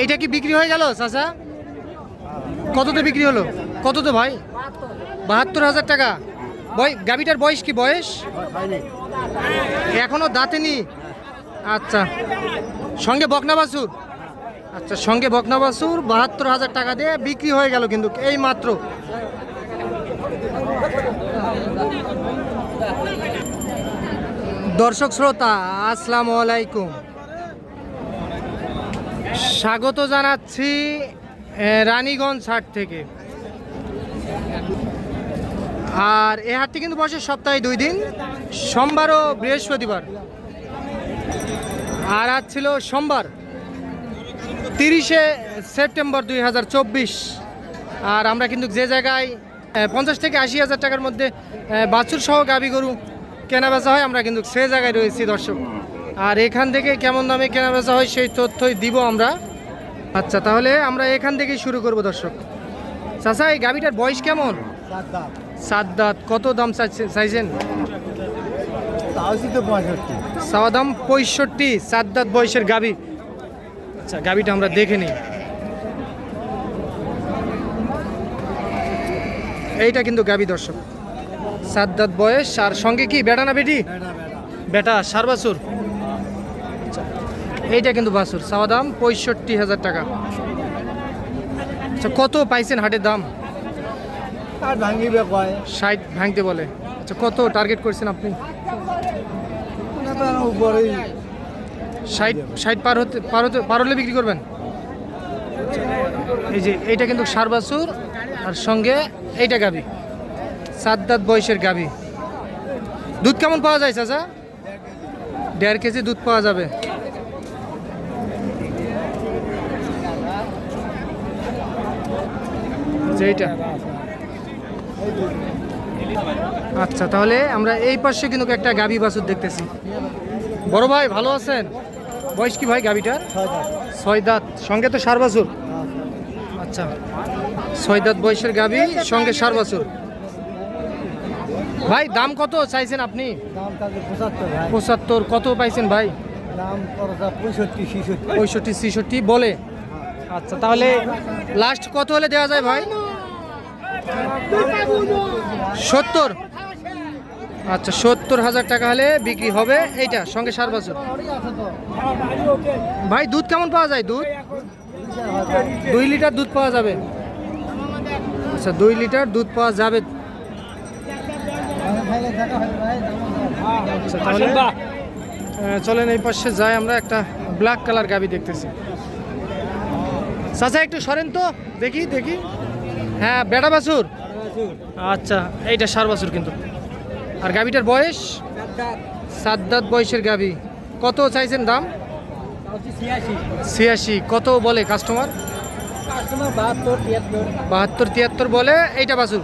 এইটা কি বিক্রি হয়ে গেল, চাচা? কততে বিক্রি হলো? কততে ভাই? বাহাত্তর হাজার টাকা। গাবিটার বয়স কি, বয়স? এখনও দাঁতেনি আচ্ছা। সঙ্গে বকনা বাছুর? আচ্ছা সঙ্গে বকনা বাছুর, বাহাত্তর হাজার টাকা দিয়ে বিক্রি হয়ে গেল কিন্তু, এই মাত্র। দর্শক শ্রোতা, আসসালামু আলাইকুম। স্বাগত জানাচ্ছি রানীগঞ্জ হাট থেকে। আর এ হাটটি কিন্তু বসে সপ্তাহে দুই দিন, সোমবার ও বৃহস্পতিবার। আর আজ ছিল সোমবার, তিরিশে সেপ্টেম্বর দুই হাজার চব্বিশ। আর আমরা কিন্তু যে জায়গায় পঞ্চাশ থেকে আশি হাজার টাকার মধ্যে বাছুর সহ গাবি গরু কেনা বেচা হয়, আমরা কিন্তু সে জায়গায় রয়েছি, দর্শক। আর এখান থেকে কেমন দামে কেনা বেচা হয় সেই তথ্যই দিব আমরা। আচ্ছা তাহলে আমরা এখান থেকেই শুরু করব দর্শক। চাচা এই গাবিটার বয়স কেমন? সাত দাঁত কত দাম চাইছেন? চাওয়া দাম পঁয়ষট্টি সাত দাঁত বয়সের গাবি আচ্ছা গাবিটা আমরা দেখে নিই। এইটা কিন্তু গাবি দর্শক। সাত দাঁত বয়স আর সঙ্গে কি বেটা না বেটি? বেটা সার বাছুর আচ্ছা, এইটা কিন্তু বাছুর। চাওয়া দাম পঁয়ষট্টি হাজার টাকা। আচ্ছা কত পাইছেন হাটের দাম? আর ভাঙিবে কয়? ষাট ভাঙতে বলে। আচ্ছা কত টার্গেট করছেন আপনি? ষাট ষাট পার হতে পার হতে পার হলে বিক্রি করবেন? এই যে এইটা কিন্তু সার বাছুর আর সঙ্গে এইটা গাবি। সাত দাঁত বয়সের গাবি। দুধ কেমন পাওয়া যায় চাচা? দেড় কেজি দুধ পাওয়া যাবে। যে এইটা। আচ্ছা তাহলে আমরা এই পাশে কিন্তু একটা গাবি বাছুর দেখতেছি। বড় ভাই ভালো আছেন? বয়স কি ভাই গাবিটার? ছয় দাঁত। সঙ্গে তো সার বাছুর। আচ্ছা ছয় দাঁত বয়সের গাবি সঙ্গে সার বাছুর। ভাই দাম কত চাইছেন আপনি? পঁচাত্তর কত পাইছেন ভাই? পঁয়ষট্টি ছেষট্টি। বলে। আচ্ছা তাহলে লাস্ট কত হলে দেওয়া যায় ভাই? সত্তর? আচ্ছা সত্তর হাজার টাকা হলে বিক্রি হবে এইটা সঙ্গে সার বছর। ভাই দুধ কেমন পাওয়া যায় দুধ? দুই লিটার দুধ পাওয়া যাবে। আচ্ছা দুই লিটার দুধ পাওয়া যাবে। আচ্ছা চলেন এই পাশে যাই আমরা একটা ব্ল্যাক কালার গাবি দেখতেছি। চাচা একটু সরেন তো। দেখি দেখি। হ্যাঁ বেটা বাছুর। আচ্ছা এইটা সার বাছুর কিন্তু। আর গাবিটার বয়স? সাত দাঁত বয়সের গাবি কত চাইছেন দাম? ছিয়াশি। কত বলে কাস্টমার বাহাত্তর তিয়াত্তর বলে। এইটা বাছুর।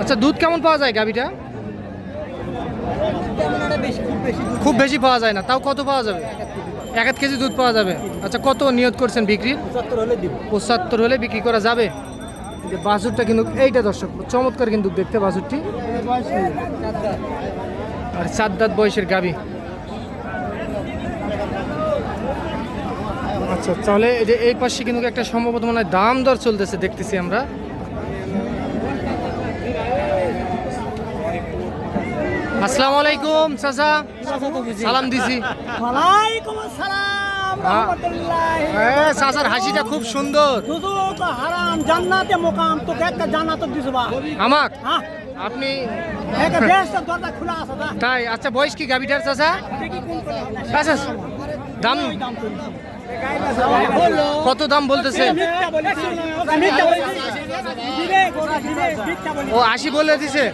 আচ্ছা দুধ কেমন পাওয়া যায় গাবিটা বেশি খুব বেশি পাওয়া যায় না। তাও কত পাওয়া যাবে? এক এক কেজি দুধ পাওয়া যাবে। আচ্ছা কত নিয়ত করছেন বিক্রির পঁচাত্তর হলে বিক্রি করা যাবে? বাছুরটা কিন্তু এইটা দর্শক চমৎকার কিন্তু দেখতে বাছুরটি। আর চার দাঁত বয়সের গাবি। আচ্ছা তাহলে এই যে এই পাশে কিন্তু একটা সম্ভবত মনে হয় দাম দর চলতেছে দেখতেছি আমরা। আসসালামু আলাইকুম চাচা। সালাম দিছি। ওয়ালাইকুম আসসালাম হ্যাঁ। চাচার হাসিটা খুব সুন্দর। হারাম জান্নাতে মোকাম তোকে একটা জান্নাত আমাক? হ্যাঁ। আপনি তাই আচ্ছা বয়স কি গাবিটার চাচা? আচ্ছা দাম কত দাম বলতেছে? ও, আশি বলে দিছে।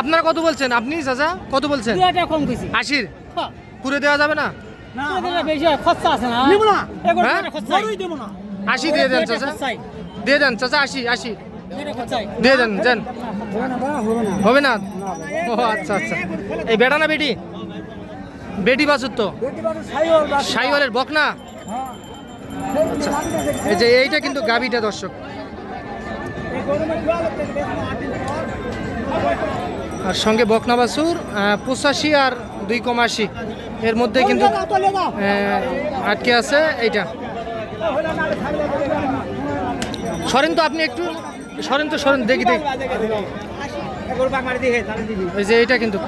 আপনারা কত বলছেন? আপনি, চাচা, কত বলছেন? আশির? পুরো দেওয়া যাবে না? না না? না হ্যাঁ? না আশি দিয়ে দেন, চাচা। দিয়ে দেন, চাচা, আশি আশি। দিয়ে দেন দেন। হবে না? ও আচ্ছা আচ্ছা। এই বেটা না বেটি? বেটি বাছুর তো। সাইওয়ালের বকনা? আচ্ছা এই যে এইটা কিন্তু গাবিটা দর্শক। আর সঙ্গে বকনা বাছুর পঁচাশি আর দুই কম আশি এর মধ্যে কিন্তু আটকে আছে এইটা। সরেন তো আপনি একটু, সরেন তো, সরেন, দেখি দেখি। ওই যে এইটা কিন্তু।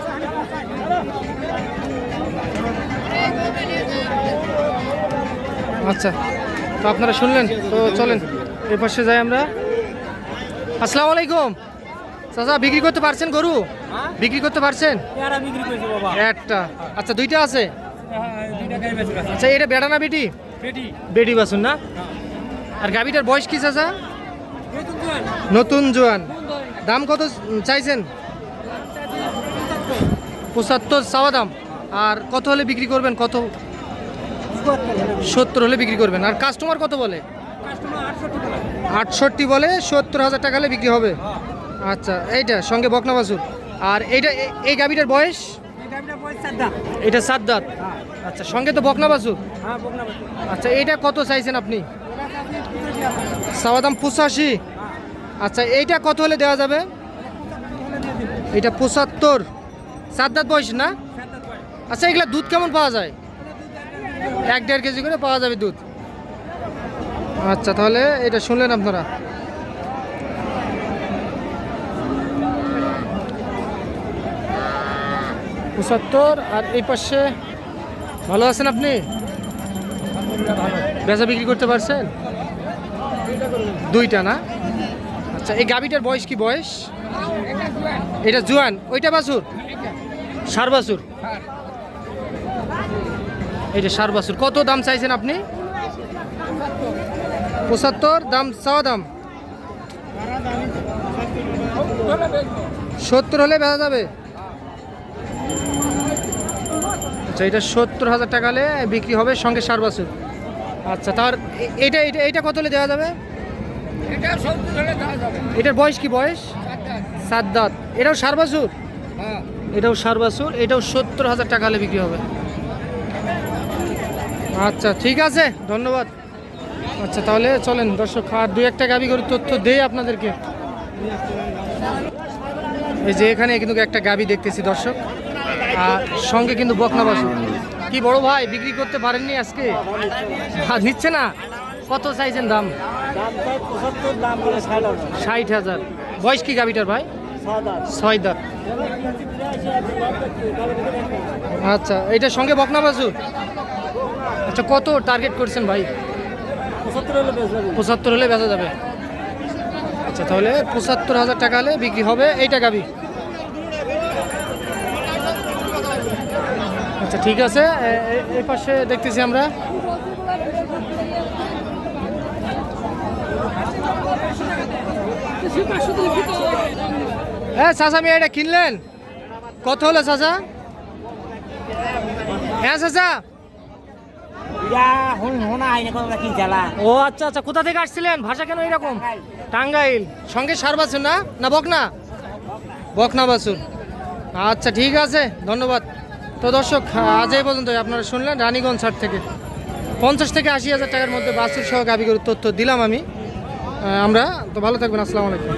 আচ্ছা। তো আপনারা শুনলেন? তো চলেন এ পাশে যাই আমরা। আসসালামু আলাইকুম। চাচা বিক্রি করতে পারছেন গরু? বিক্রি করতে পারছেন? একটা। আচ্ছা দুইটা আছে? হ্যাঁ, গেছে আচ্ছা এটা বেড়া না বেটি? বেটি। বাসুন না? আর গাবিটার বয়স কি চাচা? নতুন জোয়ান। দাম কত চাইছেন? পঁচাত্তর চাওয়া দাম। আর কত হলে বিক্রি করবেন? কত সত্তর হলে বিক্রি করবেন। আর কাস্টমার কত বলে? আটষট্টি বলে, সত্তর হাজার টাকা হলে বিক্রি হবে। আচ্ছা এইটা, সঙ্গে বকনা বাছুর। আর এইটা এই গাবিটার বয়স? এটা সাত দাঁত আচ্ছা সঙ্গে তো বকনা বাচ্চা আচ্ছা এইটা কত চাইছেন আপনি? চাওয়া দাম পঁচাশি। আচ্ছা এইটা কত হলে দেওয়া যাবে? এটা পঁচাত্তর। সাত দাঁত বয়স না? আচ্ছা এগুলা দুধ কেমন পাওয়া যায়? এক দেড় কেজি করে পাওয়া যাবে দুধ। আচ্ছা তাহলে এটা শুনলেন আপনারা। পঁচাত্তর, আর এই পাশে ভালো আছেন আপনি? বেচা বিক্রি করতে পারছেন? দুইটা না? আচ্ছা এই গাবিটার বয়স কি বয়স? এটা জুয়ান। ওইটা বাছুর? সার বাছুর? এইটা সার বাছুর। কত দাম চাইছেন আপনি? পঁচাত্তর দাম চাওয়া দাম? সত্তর হলে বেচা যাবে। আচ্ছা এটা সত্তর হাজার টাকা হলে বিক্রি হবে সঙ্গে সার বাছুর। আচ্ছা তার এটা এটা এটা কত হলে দেওয়া যাবে? এটা সত্তর হলে দেওয়া যাবে। এটার বয়স কি বয়স? সাত দাঁত। এটাও সার বাছুর? হ্যাঁ। এটাও সার বাছুর এটাও সত্তর হাজার টাকা হলে বিক্রি হবে। আচ্ছা ঠিক আছে, ধন্যবাদ। আচ্ছা তাহলে চলেন, দর্শক, আর দু একটা গাবি গরুর তথ্য দেই আপনাদেরকে। এই যে এখানে কিন্তু একটা গাবি দেখতেছি, দর্শক। আর সঙ্গে কিন্তু বকনা বাছুর। কি বড় ভাই, বিক্রি করতে পারেননি আজকে? আর নিচ্ছে না? কত চাইছেন দাম? ষাট হাজার। বয়স কি গাবিটার ভাই? ছয় দাঁত আচ্ছা এইটার সঙ্গে বকনা বাছুর? আচ্ছা কত টার্গেট করছেন ভাই? পঁচাত্তর হলে বেচা যাবে। আচ্ছা তাহলে পঁচাত্তর হাজার টাকা হলে বিক্রি হবে এইটা গাবি আচ্ছা ঠিক আছে। এই পাশে দেখতেছি আমরা। হ্যাঁ চাচা আমি এটা কিনলেন? কত হলো চাচা? হ্যাঁ চাচা? ও আচ্ছা আচ্ছা কোথা থেকে আসছিলেন? ভাষা কেন এরকম? টাঙ্গাইল। সঙ্গে সার বাছুর না? না বকনা? বকনা বাছুর। আচ্ছা ঠিক আছে ধন্যবাদ। তো দর্শক আজ এই পর্যন্ত আপনারা শুনলেন রানীগঞ্জ হাট থেকে। পঞ্চাশ থেকে আশি হাজার টাকার মধ্যে বাছুর সহ গাবি গরুর তথ্য দিলাম আমি। আমরা তো ভালো থাকবেন আসসালামু আলাইকুম।